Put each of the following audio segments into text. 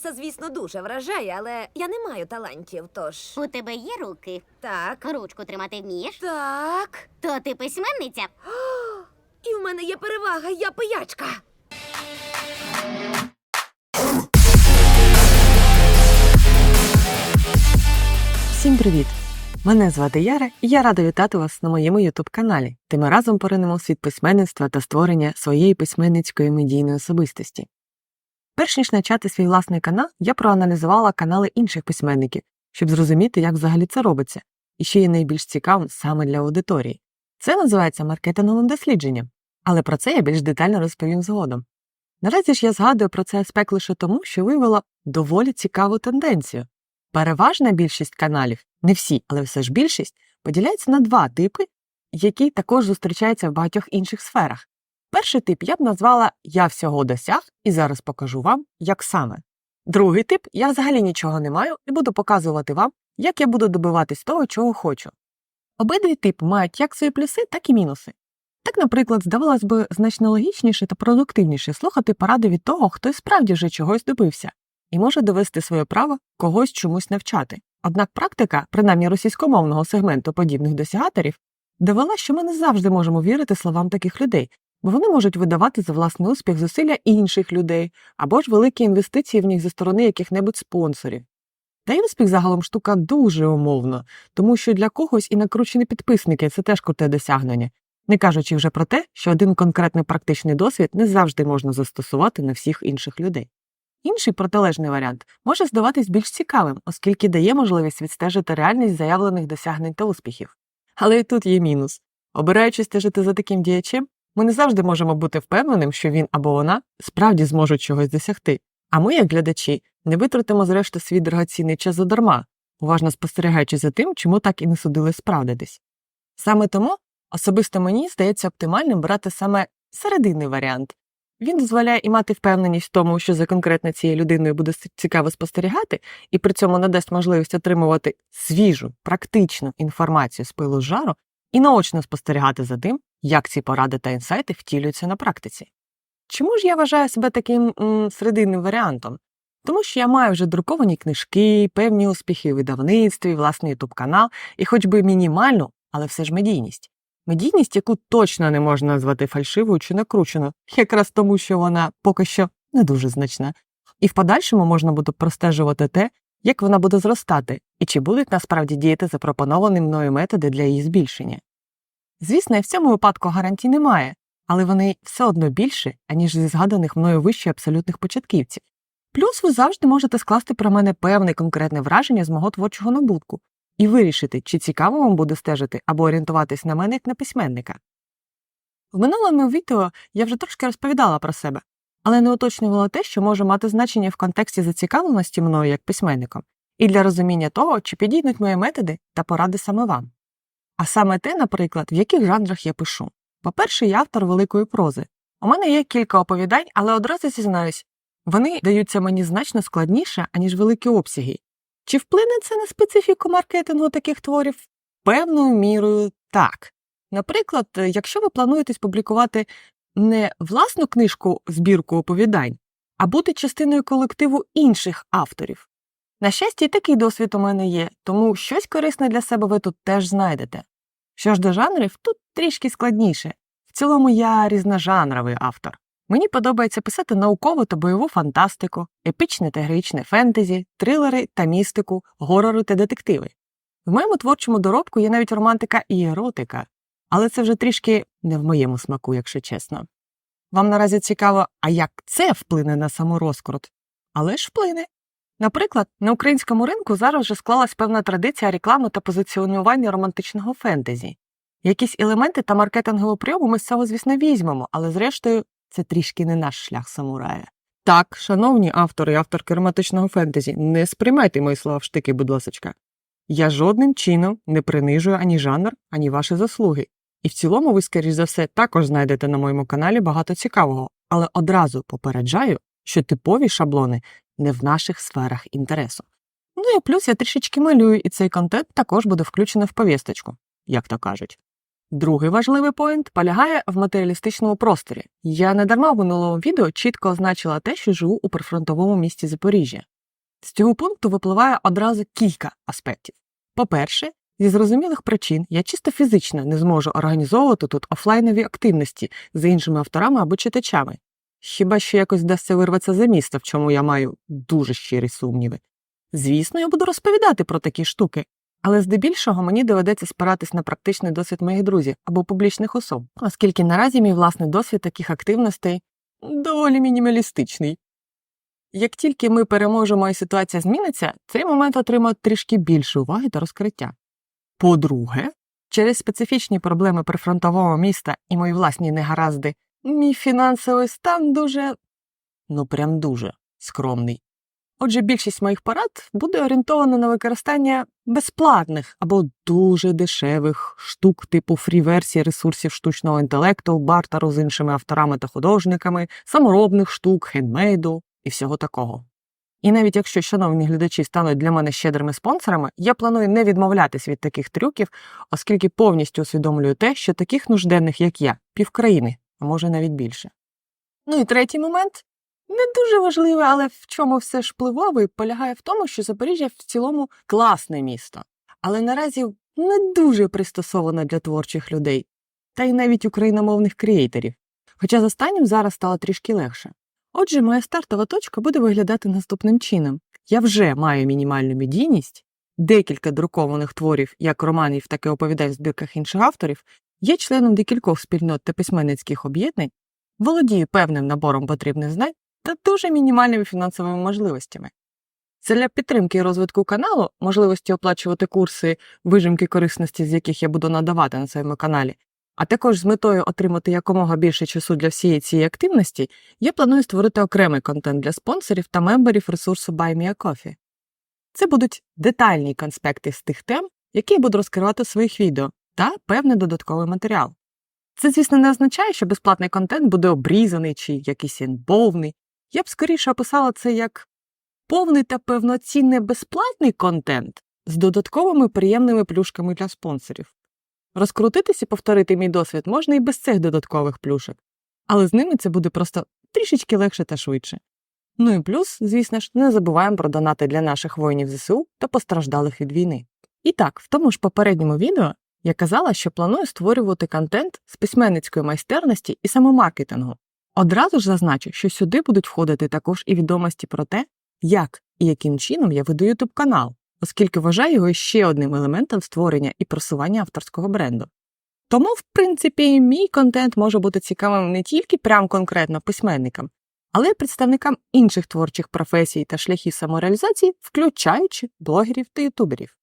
все, звісно, дуже вражає, але я не маю талантів, тож. У тебе є руки? Так. Ручку тримати вмієш? Так. То ти письменниця? І в мене є перевага, я пиячка. Всім привіт! Мене звати Яра, і я рада вітати вас на моєму ютуб-каналі, де ми разом поринемо світ письменництва та створення своєї письменницької медійної особистості. Перш ніж почати свій власний канал, я проаналізувала канали інших письменників, щоб зрозуміти, як взагалі це робиться, і що є найбільш цікавим саме для аудиторії. Це називається маркетинговим дослідженням, але про це я більш детально розповім згодом. Наразі ж я згадую про цей аспект лише тому, що виявила доволі цікаву тенденцію. Переважна більшість каналів, не всі, але все ж більшість, поділяється на два типи, які також зустрічаються в багатьох інших сферах. Перший тип я б назвала Я всього досяг і зараз покажу вам, як саме. Другий тип я взагалі нічого не маю і буду показувати вам, як я буду добиватись того, чого хочу. Обидві типи мають як свої плюси, так і мінуси. Так, наприклад, здавалось би, значно логічніше та продуктивніше слухати поради від того, хто справді вже чогось добився, і може довести своє право когось чомусь навчати. Однак практика, принаймні російськомовного сегменту подібних досягаторів, довела, що ми не завжди можемо вірити словам таких людей, бо вони можуть видавати за власний успіх зусилля інших людей або ж великі інвестиції в них зі сторони яких-небудь спонсорів. Та й успіх загалом штука дуже умовна, тому що для когось і накручені підписники це теж круте досягнення, не кажучи вже про те, що один конкретний практичний досвід не завжди можна застосувати на всіх інших людей. Інший протилежний варіант може здаватись більш цікавим, оскільки дає можливість відстежити реальність заявлених досягнень та успіхів. Але і тут є мінус. Обираючи стежити за таким діячем, ми не завжди можемо бути впевненим, що він або вона справді зможуть чогось досягти. А ми, як глядачі, не витратимо зрештою свій дорогоцінний час задарма, уважно спостерігаючи за тим, чому так і не судили справдитись. Саме тому особисто мені здається оптимальним брати саме серединний варіант. Він дозволяє і мати впевненість в тому, що за конкретно цією людиною буде цікаво спостерігати, і при цьому надасть можливість отримувати свіжу, практичну інформацію з пилу з жару і наочно спостерігати за тим, як ці поради та інсайти втілюються на практиці. Чому ж я вважаю себе таким м, серединним варіантом? Тому що я маю вже друковані книжки, певні успіхи у видавництві, власний ютуб канал і хоч би мінімальну, але все ж медійність. Медійність, яку точно не можна назвати фальшивою чи накрученою, якраз тому, що вона поки що не дуже значна. І в подальшому можна буде простежувати те, як вона буде зростати, і чи будуть насправді діяти запропоновані мною методи для її збільшення. Звісно, і в цьому випадку гарантій немає, але вони все одно більше, аніж зі згаданих мною вище абсолютних початківців. Плюс ви завжди можете скласти про мене певне конкретне враження з мого творчого набутку і вирішити, чи цікаво вам буде стежити або орієнтуватись на мене як на письменника. В минулому відео я вже трошки розповідала про себе, але не уточнювала те, що може мати значення в контексті зацікавленості мною як письменником, і для розуміння того, чи підійдуть мої методи та поради саме вам. А саме те, наприклад, в яких жанрах я пишу. По-перше, я автор великої прози. У мене є кілька оповідань, але одразу зізнаюсь, вони даються мені значно складніше, аніж великі обсяги. Чи вплине це на специфіку маркетингу таких творів? Певною мірою так. Наприклад, якщо ви плануєтесь публікувати не власну книжку збірку оповідань, а бути частиною колективу інших авторів. На щастя, і такий досвід у мене є, тому щось корисне для себе ви тут теж знайдете. Що ж до жанрів, тут трішки складніше. В цілому я різножанровий автор. Мені подобається писати наукову та бойову фантастику, епічне та героїчне фентезі, трилери та містику, горори та детективи. В моєму творчому доробку є навіть романтика і еротика, але це вже трішки не в моєму смаку, якщо чесно. Вам наразі цікаво, а як це вплине на саморозкрут? Але ж вплине. Наприклад, на українському ринку зараз вже склалась певна традиція реклами та позиціонування романтичного фентезі. Якісь елементи та маркетингову прийому ми з цього, звісно, візьмемо, але зрештою це трішки не наш шлях самурая. Так, шановні автори і авторки романтичного фентезі, не сприймайте мої слова в штики, будь ласочка. Я жодним чином не принижую ані жанр, ані ваші заслуги. І в цілому ви, скоріш за все, також знайдете на моєму каналі багато цікавого, але одразу попереджаю, що типові шаблони не в наших сферах інтересу. Ну і плюс я трішечки малюю, і цей контент також буде включено в повісточку, як то кажуть. Другий важливий поінт полягає в матеріалістичному просторі. Я не дарма в минулому відео чітко означила те, що живу у прифронтовому місті Запоріжжя. З цього пункту випливає одразу кілька аспектів. По-перше, зі зрозумілих причин я чисто фізично не зможу організовувати тут офлайнові активності з іншими авторами або читачами. Хіба що якось вдасться вирватися за місто, в чому я маю дуже щирі сумніви. Звісно, я буду розповідати про такі штуки, але здебільшого мені доведеться спиратись на практичний досвід моїх друзів або публічних особ, оскільки наразі мій власний досвід таких активностей доволі мінімалістичний. Як тільки ми переможемо і ситуація зміниться, цей момент отримає трішки більше уваги та розкриття. По-друге, через специфічні проблеми прифронтового міста і мої власні негаразди, мій фінансовий стан дуже, ну прям дуже скромний. Отже, більшість моїх порад буде орієнтована на використання безплатних або дуже дешевих штук типу фрі-версії ресурсів штучного інтелекту, бартеру з іншими авторами та художниками, саморобних штук, хендмейду і всього такого. І навіть якщо шановні глядачі стануть для мене щедрими спонсорами, я планую не відмовлятись від таких трюків, оскільки повністю усвідомлюю те, що таких нужденних, як я, півкраїни, а може навіть більше. Ну і третій момент не дуже важливий, але в чому все ж впливовий, полягає в тому, що Запоріжжя в цілому класне місто, але наразі не дуже пристосоване для творчих людей, та й навіть україномовних креаторів. Хоча з останнім зараз стало трішки легше. Отже, моя стартова точка буде виглядати наступним чином. Я вже маю мінімальну медійність, декілька друкованих творів, як романів, так і оповідань в збірках інших авторів, є членом декількох спільнот та письменницьких об'єднань, володію певним набором потрібних знань та дуже мінімальними фінансовими можливостями. Це для підтримки і розвитку каналу, можливості оплачувати курси, вижимки корисності, з яких я буду надавати на своєму каналі, а також з метою отримати якомога більше часу для всієї цієї активності, я планую створити окремий контент для спонсорів та мемберів ресурсу BuyMeACoffee. Це будуть детальні конспекти з тих тем, які я буду розкривати в своїх відео, та певний додатковий матеріал. Це, звісно, не означає, що безплатний контент буде обрізаний чи якийсь інбовний. Я б скоріше описала це як повний та повноцінний безплатний контент з додатковими приємними плюшками для спонсорів. Розкрутитись і повторити мій досвід можна і без цих додаткових плюшок, але з ними це буде просто трішечки легше та швидше. Ну і плюс, звісно ж, не забуваємо про донати для наших воїнів ЗСУ та постраждалих від війни. І так, в тому ж попередньому відео я казала, що планую створювати контент з письменницької майстерності і самомаркетингу. Одразу ж зазначу, що сюди будуть входити також і відомості про те, як і яким чином я веду YouTube канал, оскільки вважаю його ще одним елементом створення і просування авторського бренду. Тому, в принципі, мій контент може бути цікавим не тільки прям конкретно письменникам, але й представникам інших творчих професій та шляхів самореалізації, включаючи блогерів та ютуберів.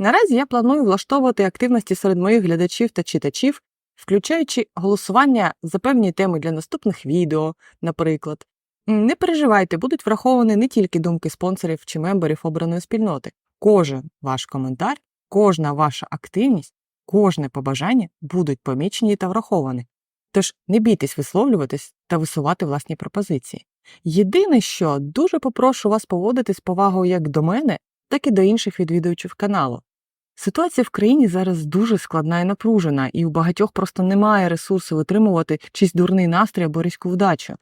Наразі я планую влаштовувати активності серед моїх глядачів та читачів, включаючи голосування за певні теми для наступних відео, наприклад. Не переживайте, будуть враховані не тільки думки спонсорів чи мемберів обраної спільноти. Кожен ваш коментар, кожна ваша активність, кожне побажання будуть помічені та враховані. Тож не бійтесь висловлюватись та висувати власні пропозиції. Єдине, що дуже попрошу вас поводити з повагою як до мене, так і до інших відвідувачів каналу. Ситуація в країні зараз дуже складна і напружена, і у багатьох просто немає ресурсу витримувати чийсь дурний настрій або різку вдачу.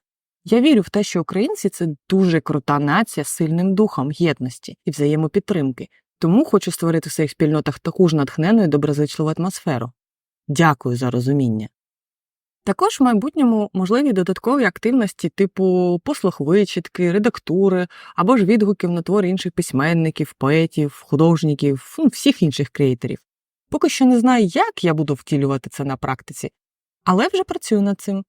Я вірю в те, що українці це дуже крута нація з сильним духом єдності і взаємопідтримки, тому хочу створити в своїх спільнотах таку ж натхнену і доброзичливу атмосферу. Дякую за розуміння. Також в майбутньому можливі додаткові активності типу послуг вичитки, редактури або ж відгуків на твори інших письменників, поетів, художників, ну, всіх інших креаторів. Поки що не знаю, як я буду втілювати це на практиці, але вже працюю над цим.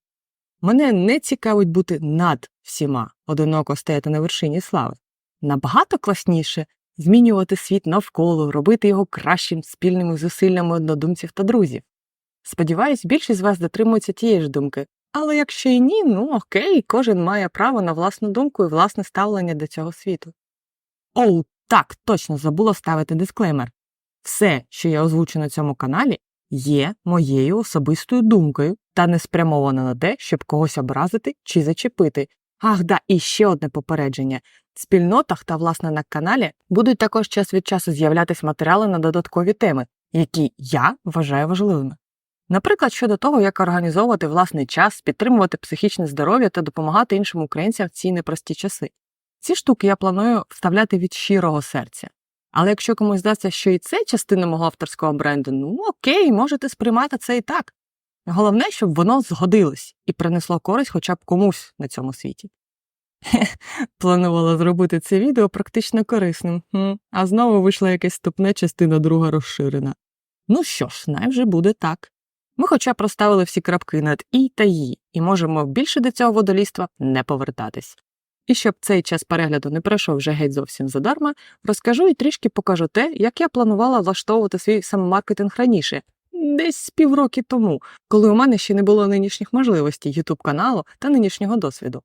Мене не цікавить бути над всіма, одиноко стояти на вершині слави. Набагато класніше змінювати світ навколо, робити його кращим спільними зусиллями однодумців та друзів. Сподіваюсь, більшість з вас дотримується тієї ж думки. Але якщо і ні, ну окей, кожен має право на власну думку і власне ставлення до цього світу. Оу, так, точно забула ставити дисклеймер. Все, що я озвучу на цьому каналі, є моєю особистою думкою та не спрямована на те, щоб когось образити чи зачепити. Ах, да, і ще одне попередження. В спільнотах та, власне, на каналі будуть також час від часу з'являтися матеріали на додаткові теми, які я вважаю важливими. Наприклад, щодо того, як організовувати власний час, підтримувати психічне здоров'я та допомагати іншим українцям в ці непрості часи. Ці штуки я планую вставляти від щирого серця. Але якщо комусь здасться, що і це частина мого авторського бренду, ну окей, можете сприймати це і так. Головне, щоб воно згодилось і принесло користь хоча б комусь на цьому світі. Планувала зробити це відео практично корисним, а знову вийшла якась ступне частина друга розширена. Ну що ж, най вже буде так. Ми хоча б розставили всі крапки над і та «ї» і можемо більше до цього водолійства не повертатись. І щоб цей час перегляду не пройшов вже геть зовсім задарма, розкажу і трішки покажу те, як я планувала влаштовувати свій самомаркетинг раніше, десь півроки тому, коли у мене ще не було нинішніх можливостей YouTube каналу та нинішнього досвіду.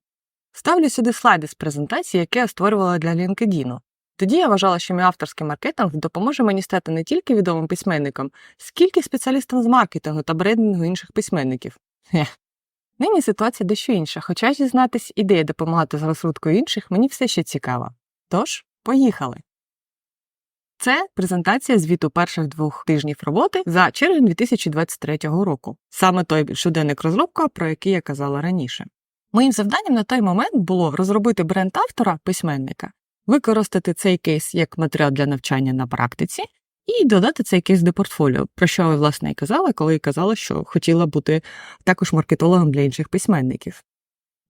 Ставлю сюди слайди з презентації, які я створювала для LinkedIn. Тоді я вважала, що мій авторський маркетинг допоможе мені стати не тільки відомим письменником, скільки спеціалістом з маркетингу та брендингу інших письменників. Хех. Нині ситуація дещо інша, хоча зізнатись, ідея допомагати з розсудкою інших мені все ще цікава. Тож, поїхали. Це презентація звіту перших двох тижнів роботи за червень 2023 року, саме той щоденник розробка, про який я казала раніше. Моїм завданням на той момент було розробити бренд автора письменника, використати цей кейс як матеріал для навчання на практиці і додати цей кейс до портфоліо, про що я власне і казала, коли казала, що хотіла бути також маркетологом для інших письменників.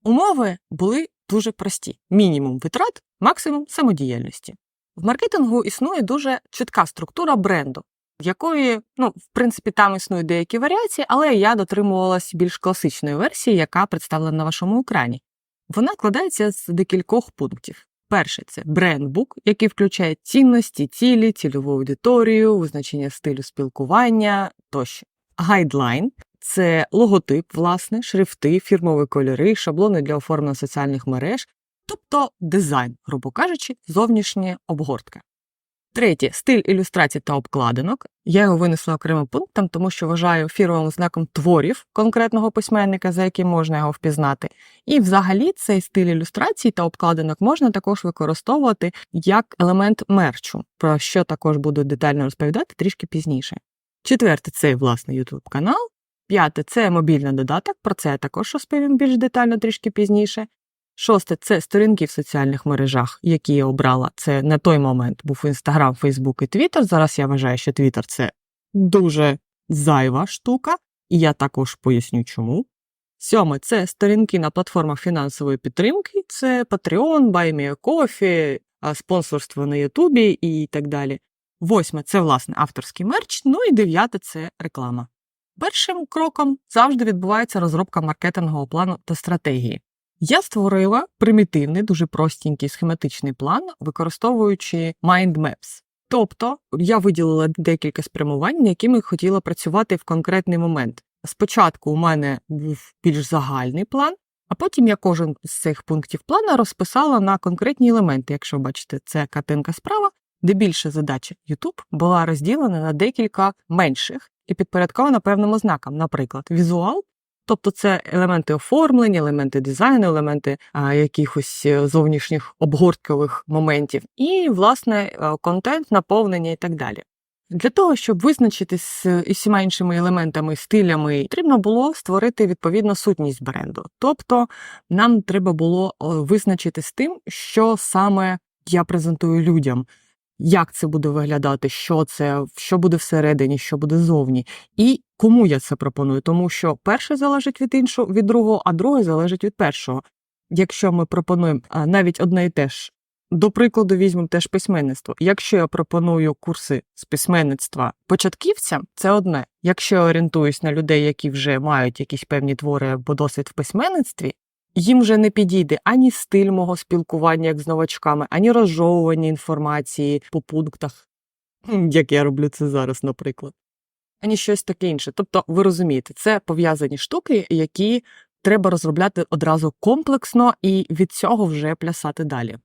Умови були дуже прості: мінімум витрат, максимум самодіяльності. В маркетингу існує дуже чітка структура бренду, в якої, ну, в принципі, там існують деякі варіації, але я дотримувалась більш класичної версії, яка представлена на вашому екрані. Вона складається з декількох пунктів. Перше це брендбук, який включає цінності, цілі, цільову аудиторію, визначення стилю спілкування тощо. Гайдлайн це логотип, власне, шрифти, фірмові кольори, шаблони для оформлення соціальних мереж, тобто дизайн, грубо кажучи, зовнішня обгортка. Третє стиль ілюстрацій та обкладинок. Я його винесла окремим пунктом, тому що вважаю фірмовим знаком творів конкретного письменника, за яким можна його впізнати. І взагалі цей стиль ілюстрацій та обкладинок можна також використовувати як елемент мерчу, про що також буду детально розповідати трішки пізніше. Четверте це власне YouTube канал. П'яте це мобільний додаток, про це я також розповім більш детально трішки пізніше. Шосте це сторінки в соціальних мережах, які я обрала. Це на той момент був Інстаграм, Фейсбук і Твіттер. Зараз я вважаю, що Твіттер це дуже зайва штука, і я також поясню чому. Сьоме це сторінки на платформах фінансової підтримки, це Patreon, BuyMeACoffee, спонсорство на Ютубі і так далі. Восьме це власне авторський мерч. Ну і дев'яте це реклама. Першим кроком завжди відбувається розробка маркетингового плану та стратегії. Я створила примітивний, дуже простенький схематичний план, використовуючи mind maps. Тобто я виділила декілька спрямувань, якими хотіла працювати в конкретний момент. Спочатку у мене був більш загальний план, а потім я кожен з цих пунктів плану розписала на конкретні елементи. Якщо бачите, це картинка справа, де більша задача YouTube була розділена на декілька менших і підпорядкована певним ознакам, наприклад, візуал. Тобто це елементи оформлення, елементи дизайну, елементи а, якихось е, зовнішніх обгорткових моментів, і, власне, е, контент, наповнення і так далі. Для того, щоб визначитись із всіма іншими елементами, стилями, потрібно було створити відповідну сутність бренду. Тобто нам треба було визначити з тим, що саме я презентую людям. Як це буде виглядати, що це, що буде всередині, що буде зовні, і кому я це пропоную, тому що перше залежить від іншого від другого, а друге залежить від першого. Якщо ми пропонуємо навіть одне і те ж, до прикладу, візьмемо теж письменництво. Якщо я пропоную курси з письменництва початківцям, це одне. Якщо я орієнтуюсь на людей, які вже мають якісь певні твори або досвід в письменництві, їм вже не підійде ані стиль мого спілкування як з новачками, ані розжовування інформації по пунктах, як я роблю це зараз, наприклад, ані щось таке інше. Тобто, ви розумієте, це пов'язані штуки, які треба розробляти одразу комплексно і від цього вже плясати далі.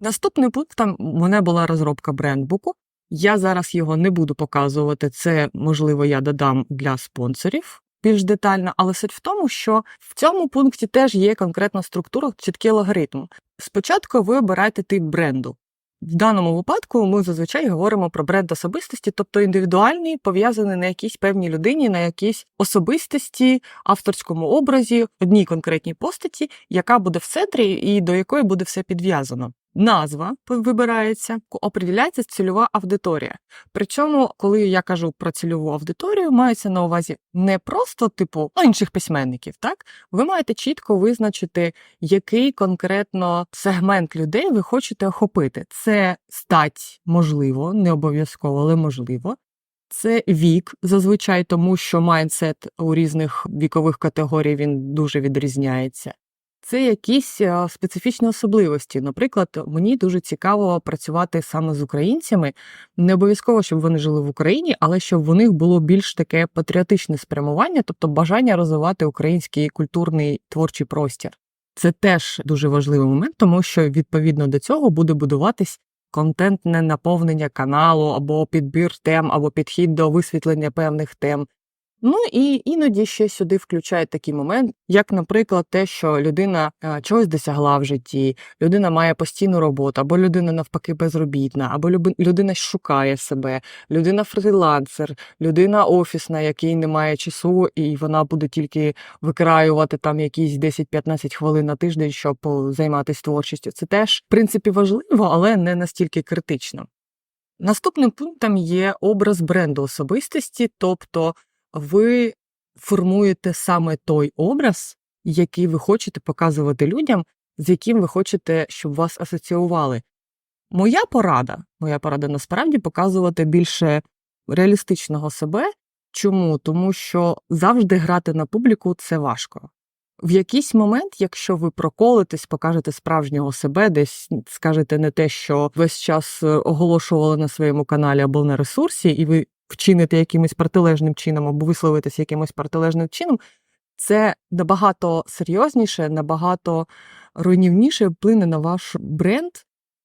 Наступним пунктом у мене була розробка брендбуку. Я зараз його не буду показувати. Це, можливо, я додам для спонсорів більш детально, але суть в тому, що в цьому пункті теж є конкретна структура, чіткий логаритм. Спочатку ви обираєте тип бренду. В даному випадку ми зазвичай говоримо про бренд особистості, тобто індивідуальний, пов'язаний на якійсь певній людині, на якійсь особистості, авторському образі, одній конкретній постаті, яка буде в центрі і до якої буде все підв'язано. Назва вибирається, определяється цільова аудиторія. Причому, коли я кажу про цільову аудиторію, мається на увазі не просто типу ну, інших письменників, так ви маєте чітко визначити, який конкретно сегмент людей ви хочете охопити. Це стать, можливо, не обов'язково, але можливо. Це вік, зазвичай, тому що майндсет у різних вікових категорій він дуже відрізняється. Це якісь специфічні особливості. Наприклад, мені дуже цікаво працювати саме з українцями. Не обов'язково, щоб вони жили в Україні, але щоб у них було більш таке патріотичне спрямування, тобто бажання розвивати український культурний творчий простір. Це теж дуже важливий момент, тому що відповідно до цього буде будуватись контентне наповнення каналу, або підбір тем, або підхід до висвітлення певних тем. Ну і іноді ще сюди включають такий момент, як, наприклад, те, що людина е, чогось досягла в житті, людина має постійну роботу, або людина навпаки безробітна, або людина шукає себе, людина фрілансер, людина офісна, якій немає часу, і вона буде тільки викраювати там якісь 10-15 хвилин на тиждень, щоб о, займатися творчістю. Це теж, в принципі, важливо, але не настільки критично. Наступним пунктом є образ бренду особистості, тобто ви формуєте саме той образ, який ви хочете показувати людям, з яким ви хочете, щоб вас асоціювали. Моя порада, моя порада насправді показувати більше реалістичного себе. Чому? Тому що завжди грати на публіку це важко. В якийсь момент, якщо ви проколитесь, покажете справжнього себе, десь скажете не те, що весь час е, оголошували на своєму каналі або на ресурсі, і ви вчините якимось протилежним чином або висловитесь якимось протилежним чином, це набагато серйозніше, набагато руйнівніше вплине на ваш бренд,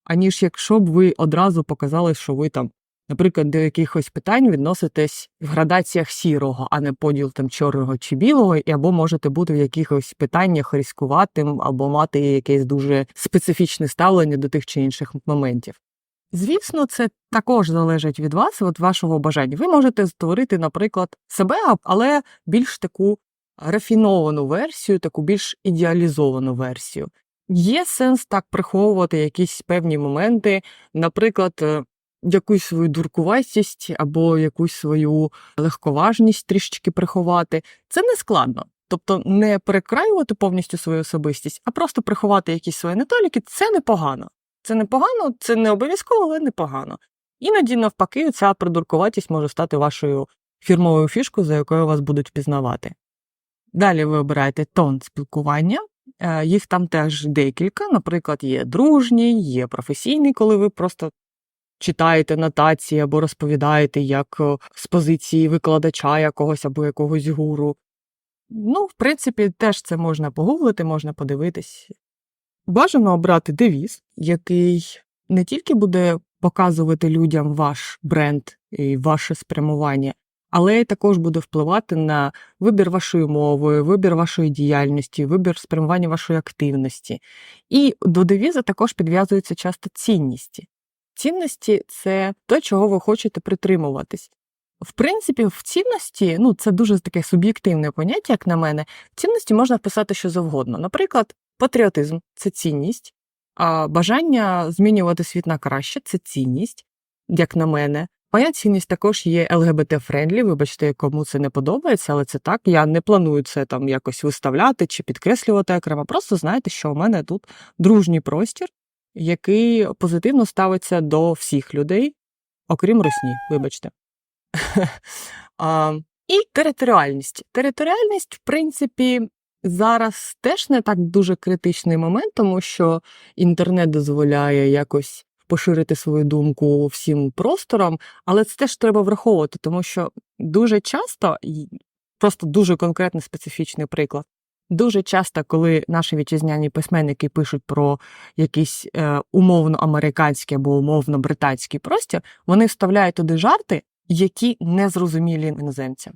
аніж якщо б ви одразу показали, що ви там, наприклад, до якихось питань відноситесь в градаціях сірого, а не поділ там чорного чи білого, і або можете бути в якихось питаннях ризикуватим, або мати якесь дуже специфічне ставлення до тих чи інших моментів. Звісно, це також залежить від вас, від вашого бажання. Ви можете створити, наприклад, себе, але більш таку рафіновану версію, таку більш ідеалізовану версію. Є сенс так приховувати якісь певні моменти, наприклад, е, якусь свою дуркуватість або якусь свою легковажність трішечки приховати. Це не складно. Тобто не перекраювати повністю свою особистість, а просто приховати якісь свої недоліки це непогано. Це непогано, це не обов'язково, але непогано. Іноді, навпаки, ця придуркуватість може стати вашою фірмовою фішкою, за якою вас будуть впізнавати. Далі ви обираєте тон спілкування. Е, Їх там теж декілька. Наприклад, є дружній, є професійний, коли ви просто читаєте нотації або розповідаєте як з позиції викладача якогось або якогось гуру. Ну, в принципі, теж це можна погуглити, можна подивитись. Бажано обрати девіз, який не тільки буде показувати людям ваш бренд і ваше спрямування, але й також буде впливати на вибір вашої мови, вибір вашої діяльності, вибір спрямування вашої активності. І до девіза також підв'язується часто цінності. Цінності це те, чого ви хочете притримуватись. В принципі, в цінності, ну це дуже таке суб'єктивне поняття, як на мене, в цінності можна вписати що завгодно. Наприклад, патріотизм це цінність, а бажання змінювати світ на краще це цінність, як на мене. Моя цінність також є ЛГБТ-френдлі, вибачте, кому це не подобається, але це так. Я не планую це там якось виставляти чи підкреслювати окремо. Просто знаєте, що у мене тут дружній простір, який позитивно ставиться до всіх людей, окрім русні, вибачте. і територіальність. Територіальність, в принципі, зараз теж не так дуже критичний момент, тому що інтернет дозволяє якось поширити свою думку всім простором, але це теж треба враховувати, тому що дуже часто, просто дуже конкретний специфічний приклад. Дуже часто, коли наші вітчизняні письменники пишуть про якийсь е, умовно американський або умовно британський простір, вони вставляють туди жарти, які не зрозумілі іноземцям.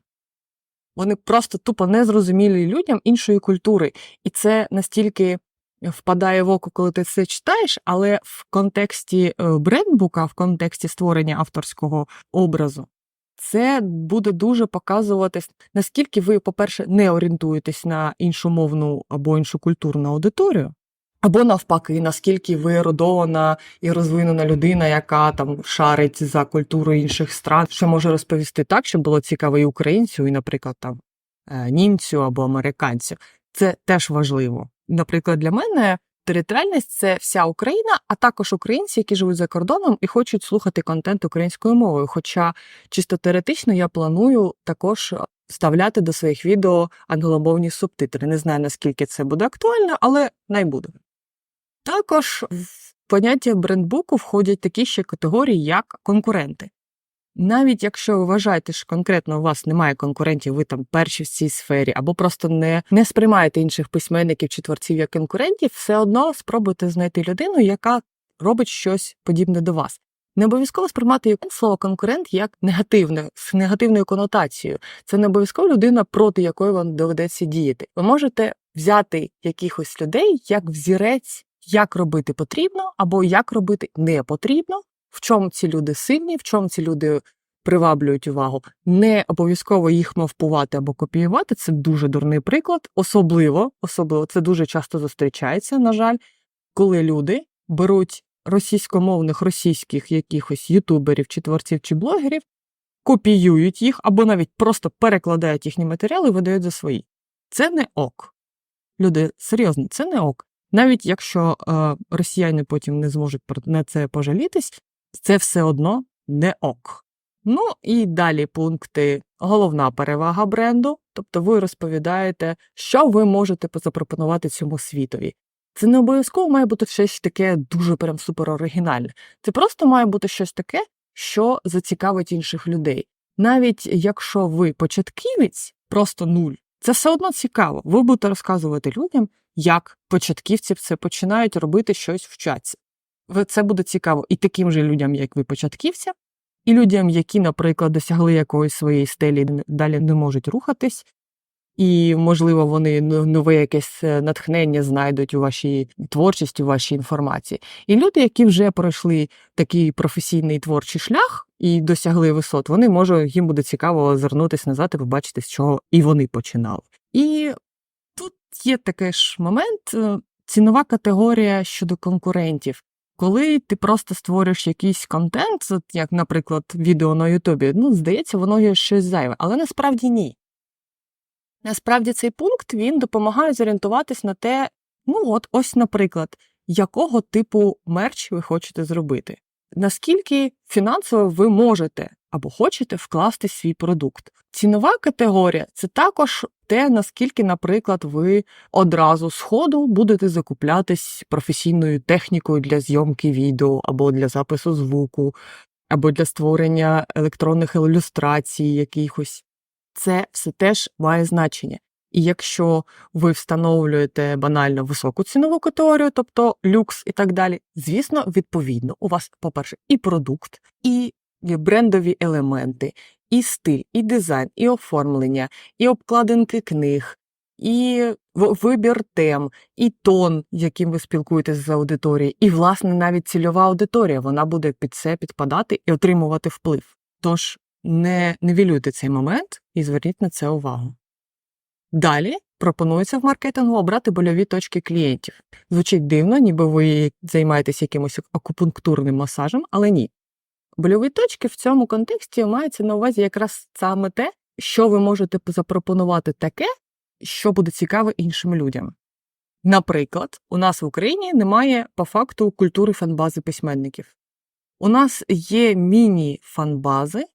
Вони просто тупо незрозумілі людям іншої культури. І це настільки впадає в око, коли ти це читаєш, але в контексті е, брендбука, в контексті створення авторського образу, це буде дуже показуватись, наскільки ви, по-перше, не орієнтуєтесь на іншу мовну або іншу культурну аудиторію, або навпаки, наскільки ви родована і розвинена людина, яка там шарить за культуру інших стран, що може розповісти так, щоб було цікаво і українцю, і, наприклад, там е, німцю або американцю. Це теж важливо. Наприклад, для мене територіальність це вся Україна, а також українці, які живуть за кордоном і хочуть слухати контент українською мовою. Хоча чисто теоретично я планую також вставляти до своїх відео англомовні субтитри. Не знаю наскільки це буде актуально, але най буде. Також в поняття брендбуку входять такі ще категорії, як конкуренти. Навіть якщо ви вважаєте, що конкретно у вас немає конкурентів, ви там перші в цій сфері, або просто не, не сприймаєте інших письменників чи творців як конкурентів, все одно спробуйте знайти людину, яка робить щось подібне до вас. Не обов'язково сприймати слово конкурент як негативне, з негативною конотацією. Це не обов'язково людина, проти якої вам доведеться діяти. Ви можете взяти якихось людей як взірець, як робити потрібно, або як робити не потрібно, в чому ці люди сильні, в чому ці люди приваблюють увагу. Не обов'язково їх мавпувати або копіювати. Це дуже дурний приклад. Особливо, особливо це дуже часто зустрічається, на жаль, коли люди беруть російськомовних російських якихось ютуберів чи творців чи блогерів, копіюють їх або навіть просто перекладають їхні матеріали і видають за свої. Це не ок. Люди, серйозно, це не ок. Навіть якщо е, росіяни потім не зможуть на це пожалітись, це все одно не ок. Ну і далі пункти головна перевага бренду, тобто ви розповідаєте, що ви можете запропонувати цьому світові. Це не обов'язково має бути щось таке дуже прям супер оригінальне. Це просто має бути щось таке, що зацікавить інших людей. Навіть якщо ви початківець, просто нуль, це все одно цікаво. Ви будете розказувати людям, як початківці це починають робити щось вчаться. Це буде цікаво і таким же людям, як ви початківця, і людям, які, наприклад, досягли якоїсь своєї стелі, і далі не можуть рухатись, і, можливо, вони нове якесь е, натхнення знайдуть у вашій творчості, у вашій інформації. І люди, які вже пройшли такий професійний творчий шлях і досягли висот, вони може їм буде цікаво озирнутися назад і побачити, з чого і вони починали. І тут є такий ж момент, е, цінова категорія щодо конкурентів. Коли ти просто створюєш якийсь контент, як, наприклад, відео на Ютубі, ну, здається, воно є щось зайве, але насправді ні. Насправді цей пункт він допомагає зорієнтуватись на те, ну от, ось, наприклад, якого типу мерч ви хочете зробити, наскільки фінансово ви можете або хочете вкласти свій продукт. Цінова категорія це також те, наскільки, наприклад, ви одразу з ходу будете закуплятись професійною технікою для зйомки відео або для запису звуку, або для створення електронних ілюстрацій якихось. Це все теж має значення. І якщо ви встановлюєте банально високу цінову категорію, тобто люкс і так далі, звісно, відповідно, у вас, по-перше, і продукт, і брендові елементи, і стиль, і дизайн, і оформлення, і обкладинки книг, і вибір тем, і тон, яким ви спілкуєтеся з аудиторією, і, власне, навіть цільова аудиторія, вона буде під це підпадати і отримувати вплив. Тож не нівелюйте цей момент і зверніть на це увагу. Далі пропонується в маркетингу обрати больові точки клієнтів. Звучить дивно, ніби ви займаєтесь якимось акупунктурним масажем, але ні. Больові точки в цьому контексті мається на увазі якраз саме те, що ви можете запропонувати таке, що буде цікаве іншим людям. Наприклад, у нас в Україні немає по факту культури фанбази письменників. У нас є міні-фанбази,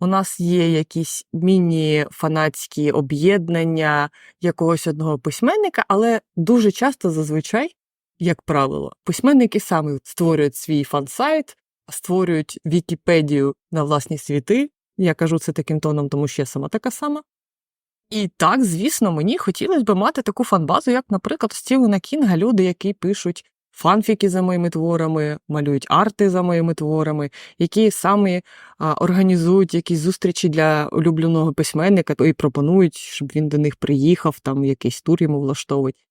у нас є якісь міні-фанатські об'єднання якогось одного письменника, але дуже часто зазвичай, як правило, письменники самі створюють свій фан-сайт, створюють Вікіпедію на власні світи. Я кажу це таким тоном, тому що я сама така сама. І так, звісно, мені хотілося б мати таку фанбазу, як, наприклад, Стівена Кінга, люди, які пишуть фанфіки за моїми творами, малюють арти за моїми творами, які самі організують якісь зустрічі для улюбленого письменника і пропонують, щоб він до них приїхав, там якийсь тур йому влаштовують.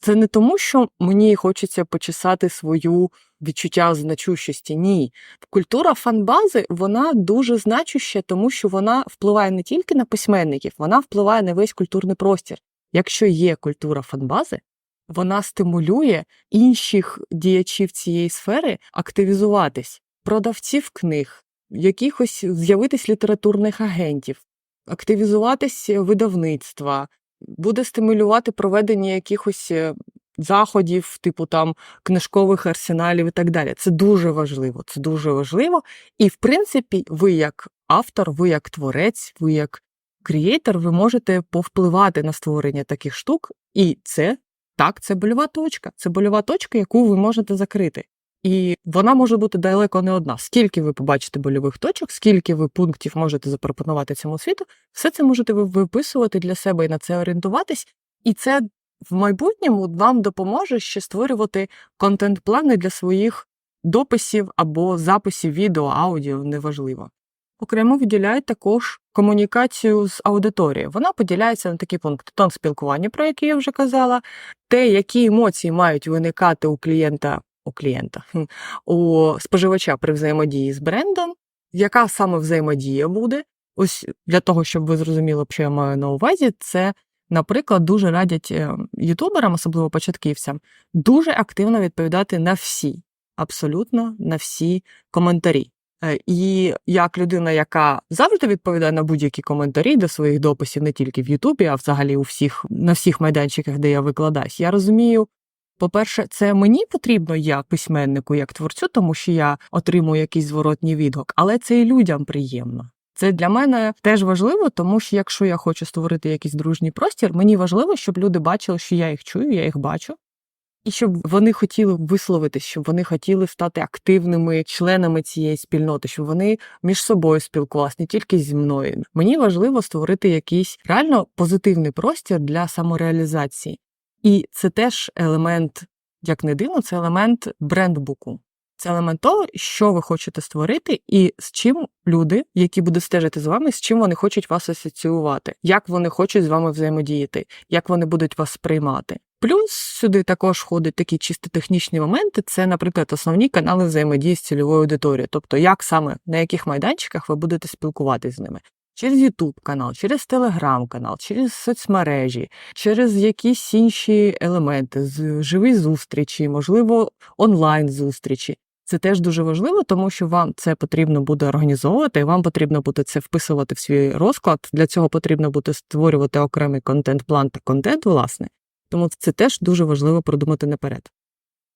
Це не тому, що мені хочеться почесати свою відчуття значущості. Ні. Культура фанбази вона дуже значуща, тому що вона впливає не тільки на письменників, вона впливає на весь культурний простір. Якщо є культура фанбази, вона стимулює інших діячів цієї сфери активізуватись, продавців книг, якихось з'явитись літературних агентів, активізуватись видавництва, буде стимулювати проведення якихось е, заходів, типу там книжкових арсеналів і так далі. Це дуже важливо. Це дуже важливо. І в принципі, ви як автор, ви як творець, ви як крієйтор, ви можете повпливати на створення таких штук, і це так, це больова точка. Це больова точка, яку ви можете закрити. І вона може бути далеко не одна. Скільки ви побачите больових точок, скільки ви пунктів можете запропонувати цьому світу, все це можете ви виписувати для себе і на це орієнтуватись. І це в майбутньому вам допоможе ще створювати контент-плани для своїх дописів або записів відео, аудіо, неважливо. Окремо виділяють також комунікацію з аудиторією. Вона поділяється на такі пункти: тон спілкування, про який я вже казала, те, які емоції мають виникати у клієнта, у клієнта, у споживача при взаємодії з брендом, яка саме взаємодія буде. Ось для того, щоб ви зрозуміли, що я маю на увазі, це, наприклад, дуже радять е, ютуберам, особливо початківцям, дуже активно відповідати на всі, абсолютно на всі коментарі. Е, І як людина, яка завжди відповідає на будь-які коментарі до своїх дописів, не тільки в Ютубі, а взагалі у всіх на всіх майданчиках, де я викладаюсь, я розумію. По-перше, це мені потрібно як письменнику, як творцю, тому що я отримую якийсь зворотній відгук, але це і людям приємно. Це для мене теж важливо, тому що якщо я хочу створити якийсь дружній простір, мені важливо, щоб люди бачили, що я їх чую, я їх бачу, і щоб вони хотіли висловитись, щоб вони хотіли стати активними членами цієї спільноти, щоб вони між собою спілкувалися, не тільки зі мною. Мені важливо створити якийсь реально позитивний простір для самореалізації. І це теж елемент, як не дивно, це елемент брендбуку. Це елемент того, що ви хочете створити, і з чим люди, які будуть стежити з вами, з чим вони хочуть вас асоціювати, як вони хочуть з вами взаємодіяти, як вони будуть вас сприймати. Плюс сюди також входять такі чисто технічні моменти. Це, наприклад, основні канали взаємодії з цільовою аудиторією, тобто як саме на яких майданчиках ви будете спілкуватися з ними. Через YouTube канал, через Telegram канал, через соцмережі, через якісь інші елементи, живі зустрічі, можливо, онлайн зустрічі. Це теж дуже важливо, тому що вам це потрібно буде організовувати, і вам потрібно буде це вписувати в свій розклад. Для цього потрібно буде створювати окремий контент-план та контент, власне. Тому це теж дуже важливо продумати наперед.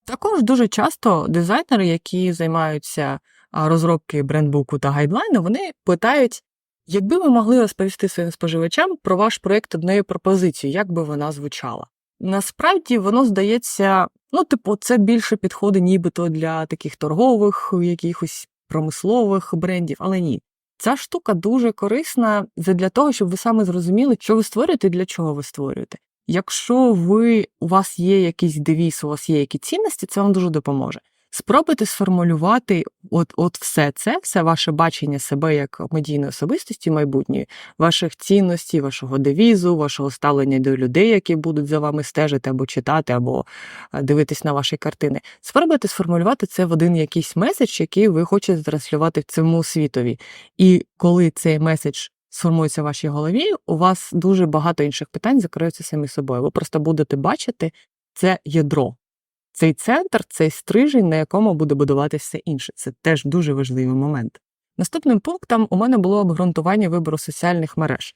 Також дуже часто дизайнери, які займаються розробки брендбуку та гайдлайну, вони питають, якби ви могли розповісти своїм споживачам про ваш проєкт однею пропозицією, як би вона звучала. Насправді воно здається, ну, типу, це більше підходить нібито для таких торгових, якихось промислових брендів, але ні. Ця штука дуже корисна для того, щоб ви саме зрозуміли, що ви створюєте і для чого ви створюєте. Якщо ви у вас є якийсь девіз, у вас є які цінності, це вам дуже допоможе. Спробуйте сформулювати от, от все це, все ваше бачення себе як медійної особистості майбутньої, ваших цінностей, вашого девізу, вашого ставлення до людей, які будуть за вами стежити або читати, або е, дивитись на ваші картини. Спробуйте сформулювати це в один якийсь меседж, який ви хочете транслювати в цьому світові. І коли цей меседж сформується в вашій голові, у вас дуже багато інших питань закриються самі собою. Ви просто будете бачити це ядро, цей центр, цей стрижень, на якому буде будуватися все інше. Це теж дуже важливий момент. Наступним пунктом у мене було обґрунтування вибору соціальних мереж.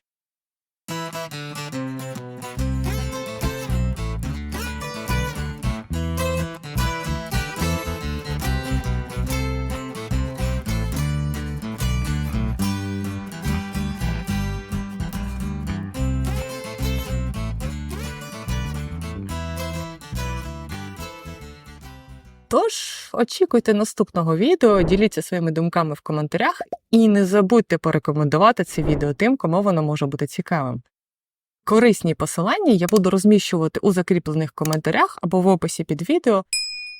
Тож очікуйте наступного відео, діліться своїми думками в коментарях і не забудьте порекомендувати це відео тим, кому воно може бути цікавим. Корисні посилання я буду розміщувати у закріплених коментарях або в описі під відео,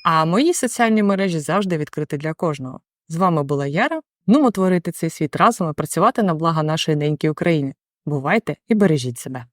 а мої соціальні мережі завжди відкриті для кожного. З вами була Яра. Нумо творити цей світ разом і працювати на благо нашої неньки України. Бувайте і бережіть себе!